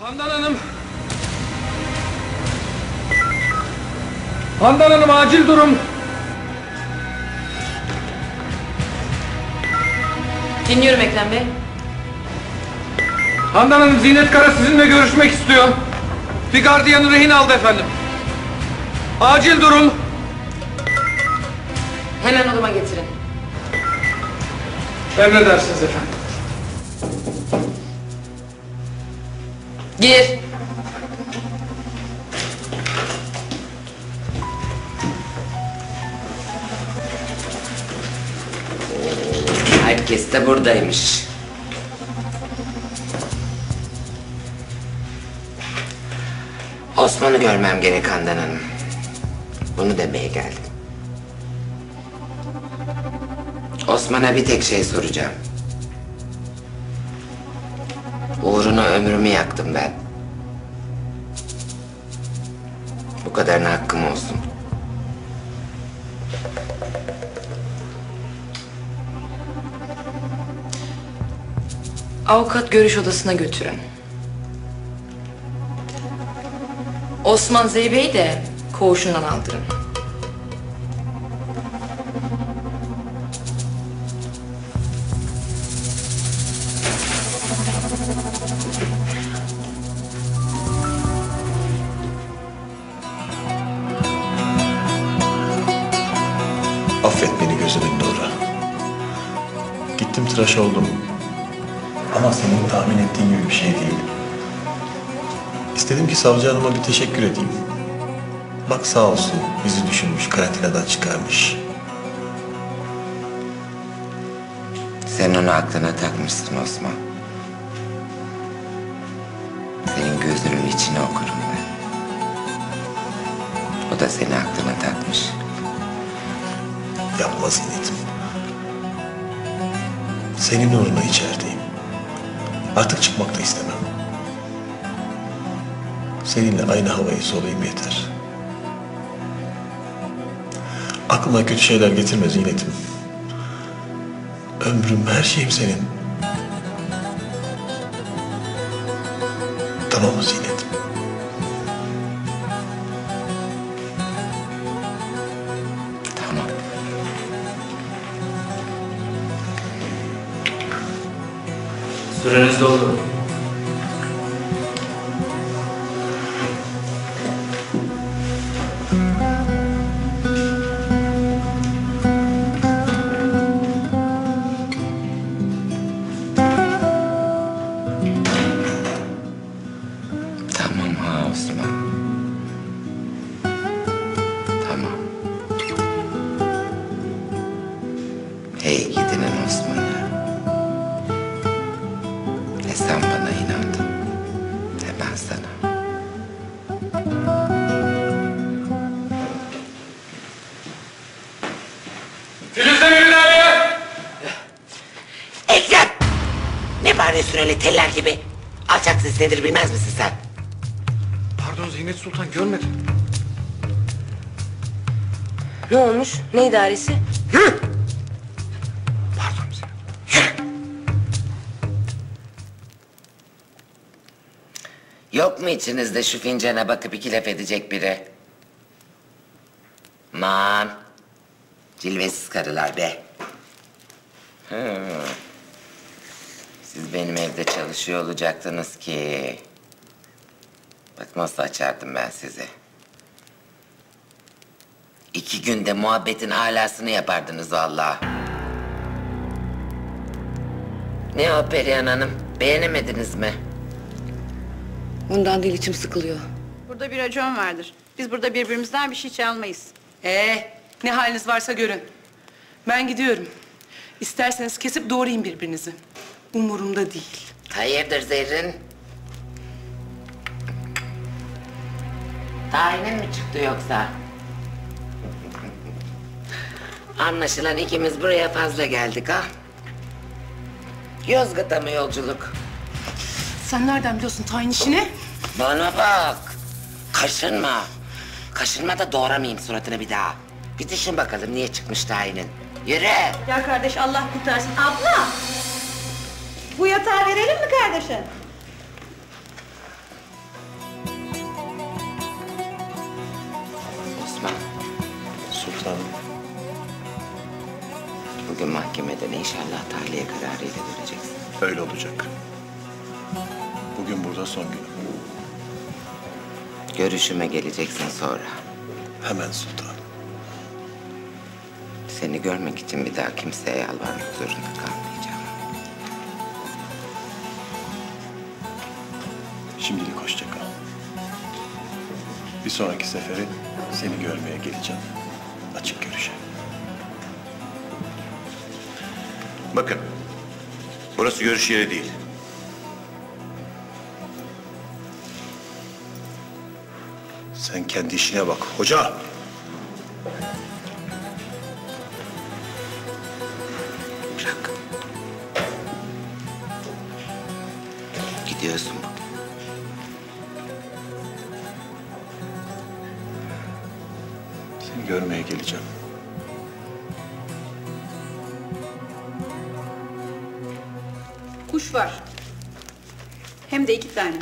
Handan Hanım. Handan Hanım acil durum. Dinliyorum Ekrem Bey. Handan Hanım Zinet Kara sizinle görüşmek istiyor. Bir gardiyanı rehin aldı efendim. Acil durum. Hemen odama getirin. Emredersiniz efendim. Gir. Herkes de buradaymış. Osman'ı görmem gerek Handan Hanım. Bunu demeye geldim. Osman'a bir tek şey soracağım. Uğruna ömrümü yaktım ben. Bu kadarına hakkım olsun. Avukat görüş odasına götürün. Osman Zeybe'yi de koğuşundan aldırın. Tıraş oldum. Ama senin tahmin ettiğin gibi bir şey değil. İstedim ki savcı hanıma bir teşekkür edeyim. Bak sağ olsun bizi düşünmüş, karantinadan çıkarmış. Sen onu aklına takmışsın Osman. Senin gözünün içine okurum ben. O da seni aklına takmış. Yapma Zinet'im. Senin uğruna içerideyim. Artık çıkmak da istemem. Seninle aynı havayı solayım yeter. Aklıma kötü şeyler getirme Zinet'im. Ömrüm, her şeyim senin. Tamam mı Zinet'im? Süreniz doldu. Tamam Osman. Tamam. Hey gidinin Osman'ı. Bağırıyorsun öyle teller gibi? Alçak ses nedir bilmez misin sen? Pardon Zinet Sultan görmedim. Ne olmuş? Ne idaresi? Pardon Zinet. Yok mu içinizde şu fincana bakıp iki laf edecek biri? Man. Cilvesiz karılar be. Hı. Siz benim evde çalışıyor olacaktınız ki. Bak nasıl açardım ben sizi. İki günde muhabbetin alasını yapardınız vallahi. Ne o Perihan Hanım? Beğenemediniz mi? Bundan değil içim sıkılıyor. Burada bir racon vardır. Biz burada birbirimizden bir şey çalmayız. Ee, ne haliniz varsa görün. Ben gidiyorum. İsterseniz kesip doğrayın birbirinizi. Umurumda değil. Hayırdır Zerrin? Tayinin mi çıktı yoksa? Anlaşılan ikimiz buraya fazla geldik ha? Yozgat'a mı yolculuk? Sen nereden biliyorsun tayin işini? Bana bak. Kaşınma. Kaşınma da doğramayayım suratını bir daha. Bir düşün bakalım niye çıkmış tayinin. Yürü. Ya kardeş Allah kurtarsın. Abla! Bu yatağı verelim mi kardeşim? Osman, sultanım. Bugün mahkemeden inşallah tahliye kararıyla döneceksin. Öyle olacak. Bugün burada son günüm. Görüşüme geleceksin sonra. Hemen sultanım. Seni görmek için bir daha kimseye yalvarmak zorunda kalmam. Şimdilik hoşça kal. Bir sonraki sefere seni görmeye geleceğim. Açık görüşe. Bakın, burası görüş yeri değil. Sen kendi işine bak hoca. İki tane.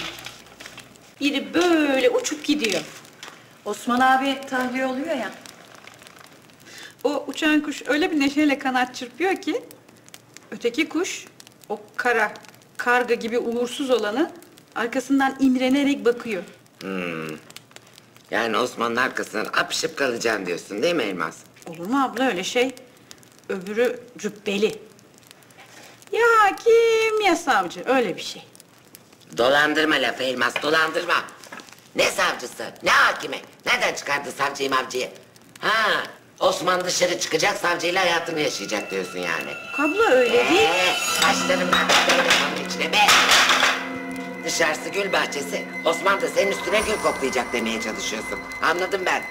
Biri böyle uçup gidiyor. Osman abi tahliye oluyor ya. O uçan kuş öyle bir neşeyle kanat çırpıyor ki... ...öteki kuş o kara, karga gibi uğursuz olanı... ...arkasından imrenerek bakıyor. Yani Osman'ın arkasından apışıp kalacaksın diyorsun değil mi Elmas? Olur mu abla öyle şey? Öbürü cübbeli. Ya hakim ya savcı öyle bir şey. Dolandırma lafı Elmas, dolandırma. Ne savcısı, ne hakimi? Nereden çıkardı savcıyı mavcıyı? Ha, Osman dışarı çıkacak, savcıyla hayatını yaşayacak diyorsun yani. Kablo öyle değil. Ee, başlarımdan böyle kanın içine be. Dışarısı gül bahçesi. Osman da senin üstüne gül koklayacak demeye çalışıyorsun. Anladım ben.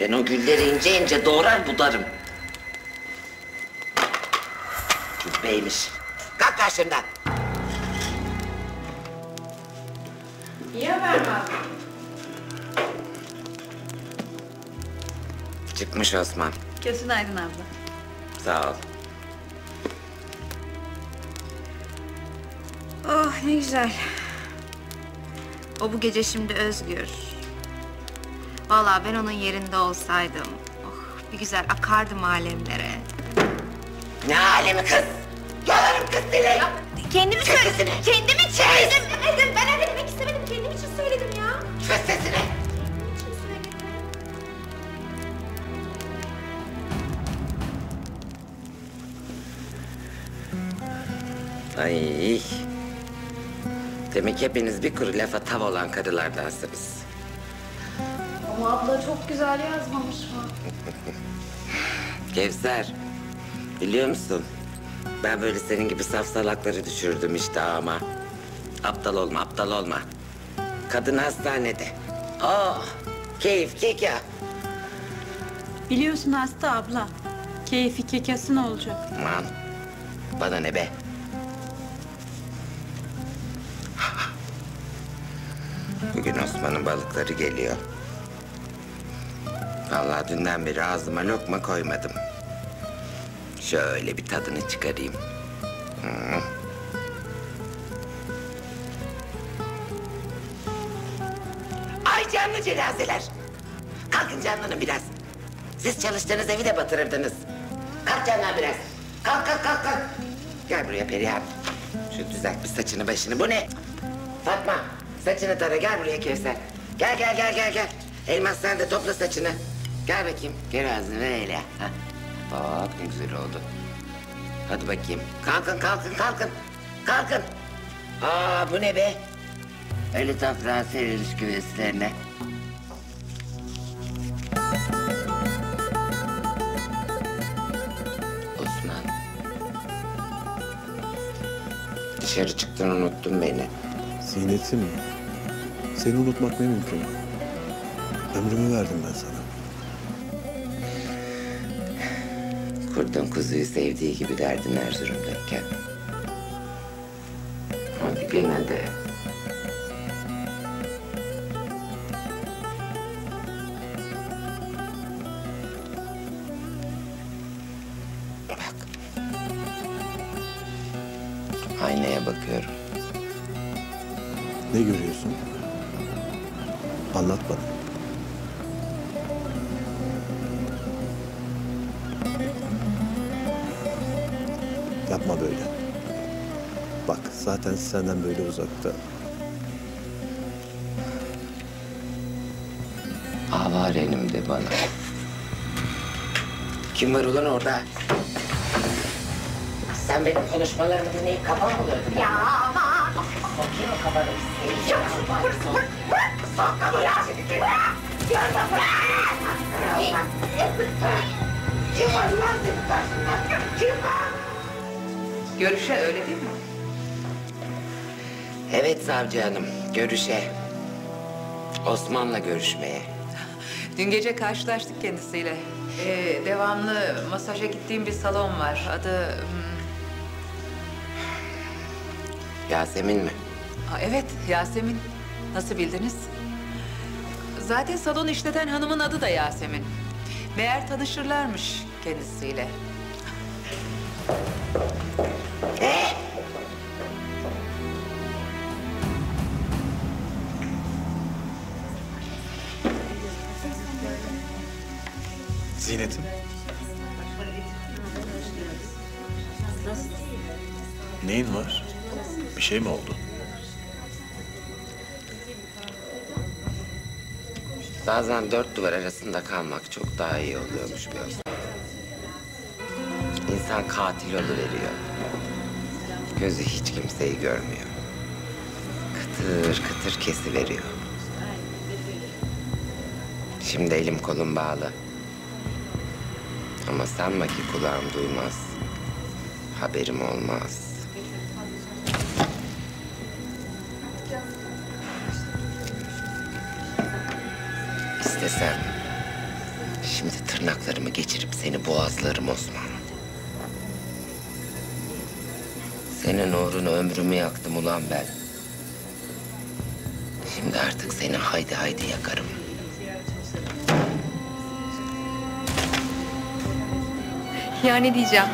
Ben o gülleri ince ince doğrar budarım. Cübbeymiş. Kalk karşımdan. Niye vermez? Çıkmış Osman. Kesin Aydın abla. Sağ ol. Oh ne güzel. O bu gece şimdi özgür. Vallahi ben onun yerinde olsaydım. Oh bir güzel akardım alemlere. Ne alemi kız? Yalarım kız seni. Kendimi Çek söyledim. Kendimi. Demedim. Ben öyle demek istemedim. Kendim için söyledim Çöz sesini. Ay. Demek hepiniz bir kuru lafa tav olan karılardansınız. Ama abla çok güzel yazmamış mı? Kevser, biliyor musun? Ben böyle senin gibi saf salakları düşürdüm işte ama. Aptal olma, aptal olma. Kadın hastanede. Oh, keyif keka. Biliyorsun hasta abla. Keyfi kekası ne olacak? Aman, bana ne be? Bugün Osman'ın balıkları geliyor. Vallahi dünden beri ağzıma lokma koymadım. Şöyle bir tadını çıkarayım. Hı. Canlı cenazeler. Kalkın canlanın biraz. Siz çalıştığınız evi de batırırdınız. Kalk canlan biraz. Kalk kalk kalk kalk. Gel buraya Perihan. Şu düzelt bir saçını başını. Bu ne? Fatma saçını tara gel buraya Kevser. Gel gel gel gel gel. Elmas sen de topla saçını. Gel bakayım. Gel ağzını öyle. Hah. Ne güzel oldu. Hadi bakayım. Kalkın kalkın kalkın. Kalkın. Aa bu ne be? Öyle toprağa serilmiş güveslerine. Osman. Dışarı çıktın unuttun beni. Ziynet'im, seni unutmak ne mümkün? Ömrümü verdim ben sana. Kurdun kuzuyu sevdiği gibi derdin Erzurum'dayken. Hadi gene de. Anlat bana. Yapma böyle. Bak zaten senden böyle uzakta. Avarenim de bana. Kim var ulan orada? Sen benim konuşmalarımı dinleyip kafa mı buluyordun? Ya aman! Sokayım mı kafanı? Yok, Sok kafanı! Görme Görüşe öyle değil mi? Evet savcı hanım, görüşe. Osman'la görüşmeye. Dün gece karşılaştık kendisiyle. Ee, devamlı masaja gittiğim bir salon var. Adı... hmm, Yasemin mi? Aa, evet, Yasemin. Nasıl bildiniz? Zaten salon işleten hanımın adı da Yasemin. Meğer tanışırlarmış kendisiyle. Ziynet'im. Neyin var? Bir şey mi oldu? Bazen dört duvar arasında kalmak çok daha iyi oluyormuş biraz. İnsan katil oluveriyor. Gözü hiç kimseyi görmüyor. Kıtır kıtır kesiveriyor. Şimdi elim kolum bağlı. Ama sanma ki kulağım duymaz. Haberim olmaz. İstesem şimdi tırnaklarımı geçirip seni boğazlarım Osman. Senin uğruna ömrümü yaktım ulan ben. Şimdi artık seni haydi haydi yakarım. Ya ne diyeceğim?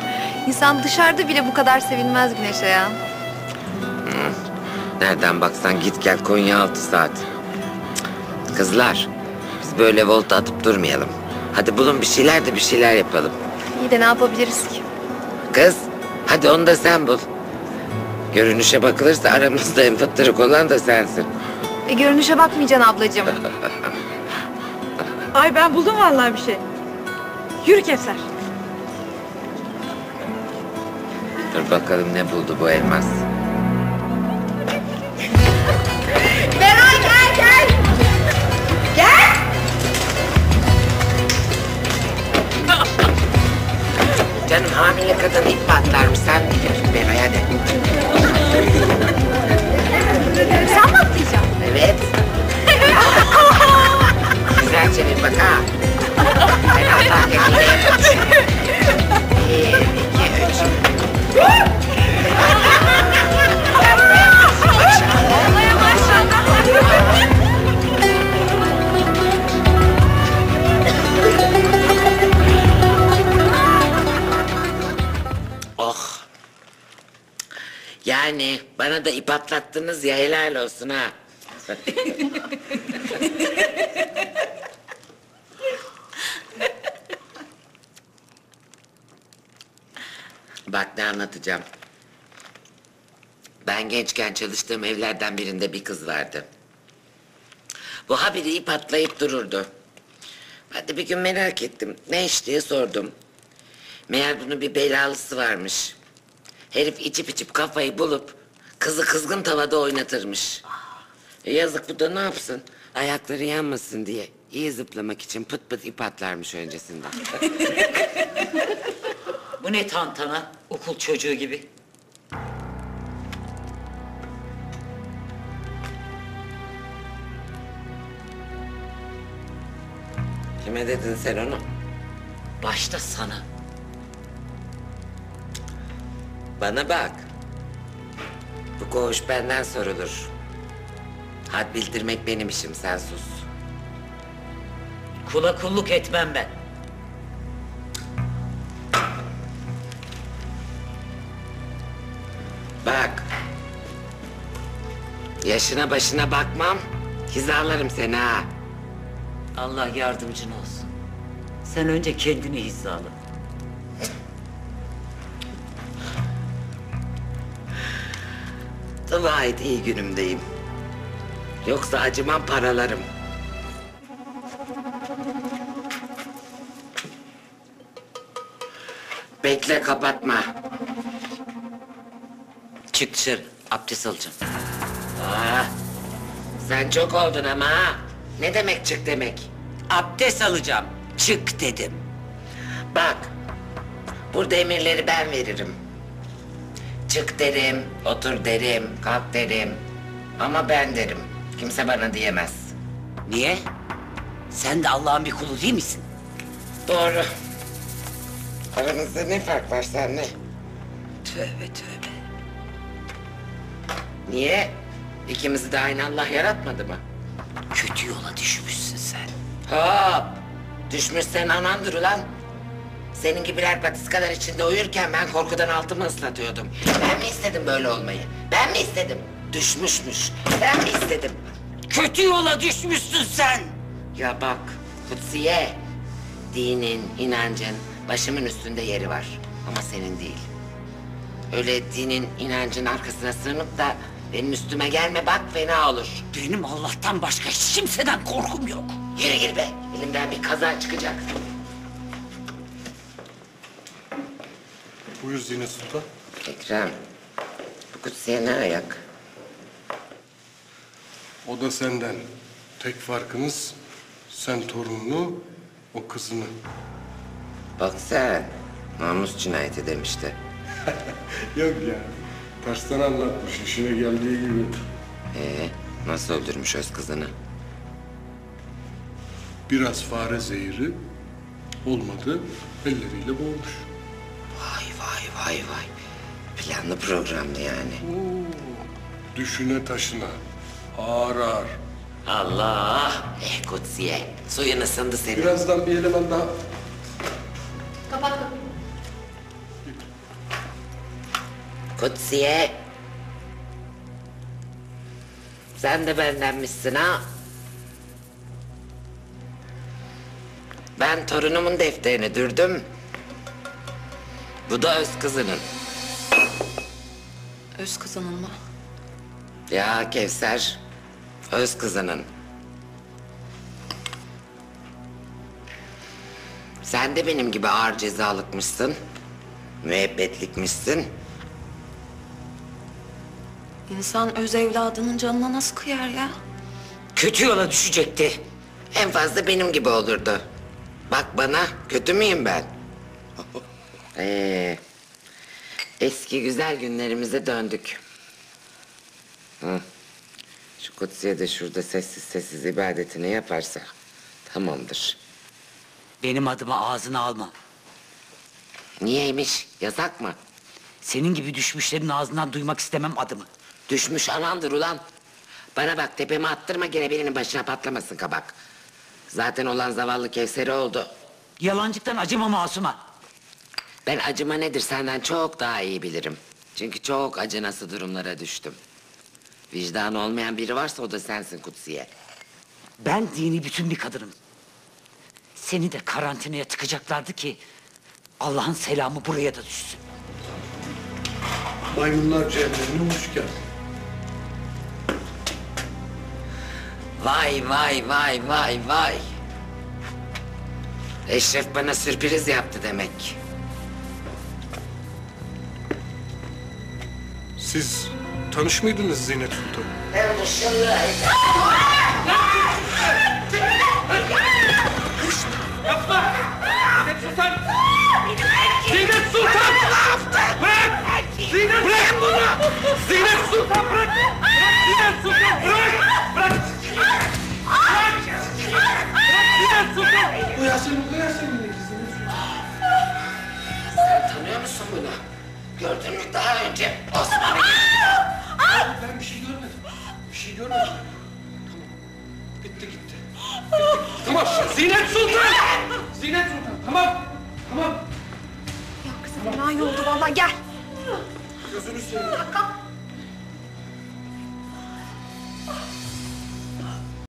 İnsan dışarıda bile bu kadar sevinmez güneşe ya. Nereden baksan git gel Konya altı saat. Cık. Kızlar böyle volta atıp durmayalım. Hadi bulun bir şeyler de bir şeyler yapalım. İyi de ne yapabiliriz ki? Kız hadi onu da sen bul. Görünüşe bakılırsa aramızda en fıttırık olan da sensin. E görünüşe bakmayacaksın ablacığım. Ay ben buldum vallahi bir şey. Yürü Kevser. Dur bakalım ne buldu bu elmas. Canım hamile kadın ip patlarmış sen biliyorsun Beray hadi. Sen mi atlayacaksın? Evet. Güzelce bir bak ha. Ben yapacağım. Bir, iki, üç. Yani bana da ip atlattınız ya helal olsun ha. Bak ne anlatacağım. Ben gençken çalıştığım evlerden birinde bir kız vardı. Bu haberi ip atlayıp dururdu. Ben de bir gün merak ettim. Ne iş diye sordum. Meğer bunun bir belalısı varmış. Herif içip içip kafayı bulup kızı kızgın tavada oynatırmış. E yazık bu da ne yapsın? Ayakları yanmasın diye iyi zıplamak için pıt pıt ip atlarmış öncesinden. Bu ne tantana? Okul çocuğu gibi. Kime dedin sen onu? Başta sana. Bana bak. Bu koğuş benden sorulur. Had bildirmek benim işim sen sus. Kula kulluk etmem ben. Bak. Yaşına başına bakmam. Hizalarım seni ha. Allah yardımcın olsun. Sen önce kendini hizala. Dua et iyi günümdeyim. Yoksa acımam paralarım. Bekle kapatma. Çık dışarı. Abdest alacağım. Aa, sen çok oldun ama. Ne demek çık demek? Abdest alacağım. Çık dedim. Bak, burada emirleri ben veririm. Çık derim, otur derim, kalk derim. Ama ben derim. Kimse bana diyemez. Niye? Sen de Allah'ın bir kulu değil misin? Doğru. Aramızda ne fark var senle? Tövbe tövbe. Niye? İkimizi de aynı Allah yaratmadı mı? Kötü yola düşmüşsün sen. Hop! Düşmüşsen anandır ulan. Senin gibiler patiskalar içinde uyurken ben korkudan altımı ıslatıyordum. Ben mi istedim böyle olmayı? Ben mi istedim? Düşmüşmüş. Ben mi istedim? Kötü yola düşmüşsün sen. Ya bak Kutsiye. Dinin, inancın başımın üstünde yeri var. Ama senin değil. Öyle dinin, inancın arkasına sığınıp da benim üstüme gelme bak fena olur. Benim Allah'tan başka hiç kimseden korkum yok. Yürü gir be. Elimden bir kaza çıkacak. Buyur Zine Sultan. Ekrem. Bu Kutsiye ne ayak? O da senden. Tek farkınız sen torununu, o kızını. Bak sen. Namus cinayeti demişti. Yok ya. Tersten anlatmış işine geldiği gibi. Ee, nasıl öldürmüş öz kızını? Biraz fare zehri olmadı. Elleriyle boğmuş. Vay vay. Planlı programlı yani. Düşüne taşına. Ağır ağır. Allah! Eh Kutsiye. Suyun ısındı senin. Birazdan bir eleman daha. Kutsiye. Sen de bendenmişsin ha. Ben torunumun defterini dürdüm. Bu da öz kızının. Öz kızının mı? Ya Kevser, öz kızının. Sen de benim gibi ağır cezalıkmışsın. Müebbetlikmişsin. İnsan öz evladının canına nasıl kıyar ya? Kötü yola düşecekti. En fazla benim gibi olurdu. Bak bana, kötü müyüm ben? Ee, eski güzel günlerimize döndük. Hı. Şu Kutsiye de şurada sessiz sessiz ibadetini yaparsa tamamdır. Benim adıma ağzına alma. Niyeymiş? Yasak mı? Senin gibi düşmüşlerin ağzından duymak istemem adımı. Düşmüş anandır ulan. Bana bak tepeme attırma gene birinin başına patlamasın kabak. Zaten olan zavallı Kevser'i oldu. Yalancıktan acıma masuma. Ben acıma nedir senden çok daha iyi bilirim. Çünkü çok acınası durumlara düştüm. Vicdanı olmayan biri varsa o da sensin Kutsiye. Ben dini bütün bir kadınım. Seni de karantinaya tıkacaklardı ki... ...Allah'ın selamı buraya da düşsün. Maymunlar cehennemine hoş geldin. Vay vay vay vay vay. Eşref bana sürpriz yaptı demek. Siz tanış mıydınız Zinet Sultan? Dışında... Zinet Sultan! Zinet Sultan! Bırak! Zinet bırak bunu! Zinet Sultan bırak! Bırak Zinet Sultan bırak! Bırak! Bırak! Bırak Zinet Sultan! Bu Yasemin, bu Yasemin. Sen tanıyor musun bunu? Gördün mü daha önce Osman'ı? Ben bir şey görmedim. Bir şey görmedim. Tamam. Bitti gitti. Tamam Zinet Sultan! Zinet Sultan tamam! Tamam! Fena yoldu vallahi gel. Gözünü seveyim.